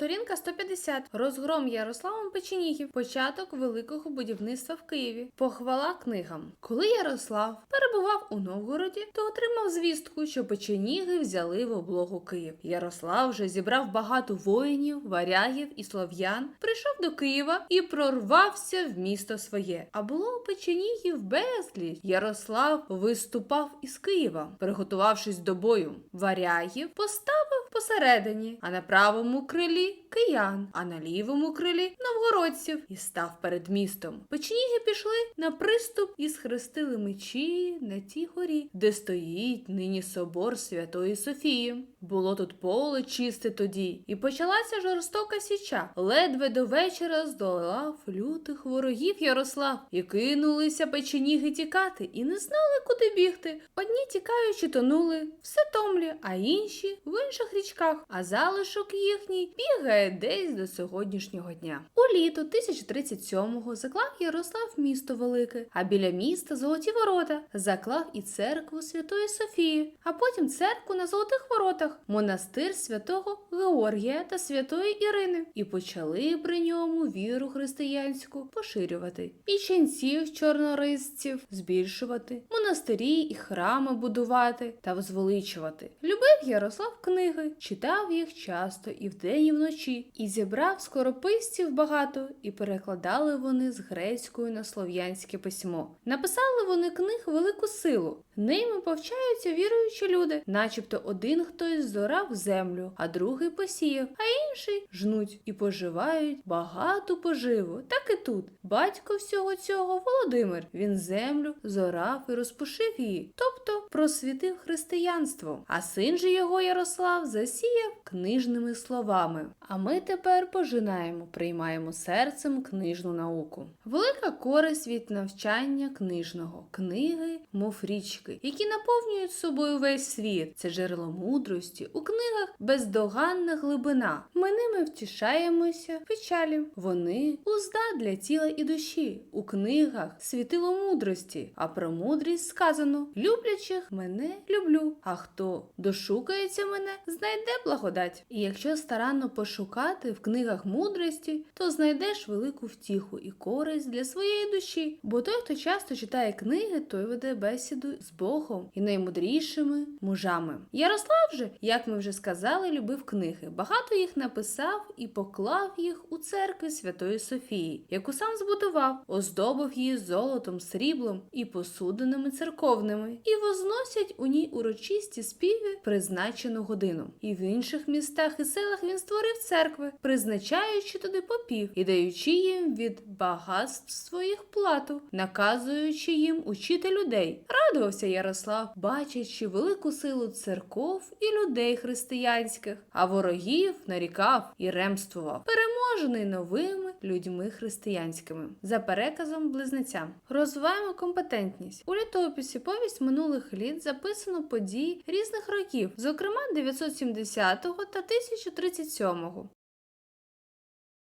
Сторінка 150. Розгром Ярославом Печенігів. Початок великого будівництва в Києві. Похвала книгам. Коли Ярослав перебував у Новгороді, то отримав звістку, що печеніги взяли в облогу Київ. Ярослав вже зібрав багато воїнів, варягів і слов'ян, прийшов до Києва і прорвався в місто своє. А було у печенігів безліч. Ярослав виступав із Києва, приготувавшись до бою. Варягів поставив посередині, а на правому крилі киян, а на лівому крилі новгородців і став перед містом. Печеніги пішли на приступ і схрестили мечі на тій горі, де стоїть нині собор Святої Софії. Було тут поле чисте тоді, і почалася жорстока січа. Ледве до вечора здолав лютих ворогів Ярослав, і кинулися печеніги тікати, і не знали, куди бігти. Одні тікаючи тонули в Сетомлі, а інші в інших річках, а залишок їхній бігає десь до сьогоднішнього дня. У літо 1037-го заклав Ярослав місто велике, а біля міста золоті ворота заклав і церкву Святої Софії, а потім церкву на золотих воротах, монастир святого Георгія та святої Ірини, і почали при ньому віру християнську поширювати, і ченців чорнорисців збільшувати, монастирі і храми будувати та возвеличувати. Любив Ярослав книги, читав їх часто і вдень, і вночі, і зібрав скорописців багато, і перекладали вони з грецької на слов'янське письмо. Написали вони книг велику силу. Ними повчаються віруючі люди, начебто один хтось зорав землю, а другий посіяв, а інший жнуть і поживають багату поживу. Так і тут. Батько всього цього Володимир. Він землю зорав і розпушив її, тобто просвітив християнство. А син же його Ярослав засіяв книжними словами. А ми тепер пожинаємо, приймаємо серцем книжну науку. Велика користь від навчання книжного, книги, мов річки, які наповнюють собою весь світ. Це джерело мудрості. У книгах бездоганна глибина. Ми ними втішаємося в печалі. Вони узда для тіла і душі. У книгах світило мудрості, а про мудрість сказано: люблячих мене люблю. А хто дошукається мене, знайде благодать. І якщо старанно пошукати в книгах мудрості, то знайдеш велику втіху і користь для своєї душі. Бо той, хто часто читає книги, той веде бесіду з Богом і наймудрішими мужами. Ярослав же, як ми вже сказали, любив книги. Багато їх написав і поклав їх у церкві Святої Софії, яку сам збудував, оздобив її золотом, сріблом і посудинами церковними, і возносять у ній урочисті співи призначену годину. І в інших містах і селах він створив церкви, призначаючи туди попів і даючи їм від багатств своїх плату, наказуючи їм учити людей. Радувався Ярослав, бачачи велику силу церков і людей християнських, а ворогів нарікав і ремствував, переможений новими людьми християнськими. За переказом близнецям розвиваємо компетентність у літописі повість минулих літ записано події різних років, зокрема 970 та 1037.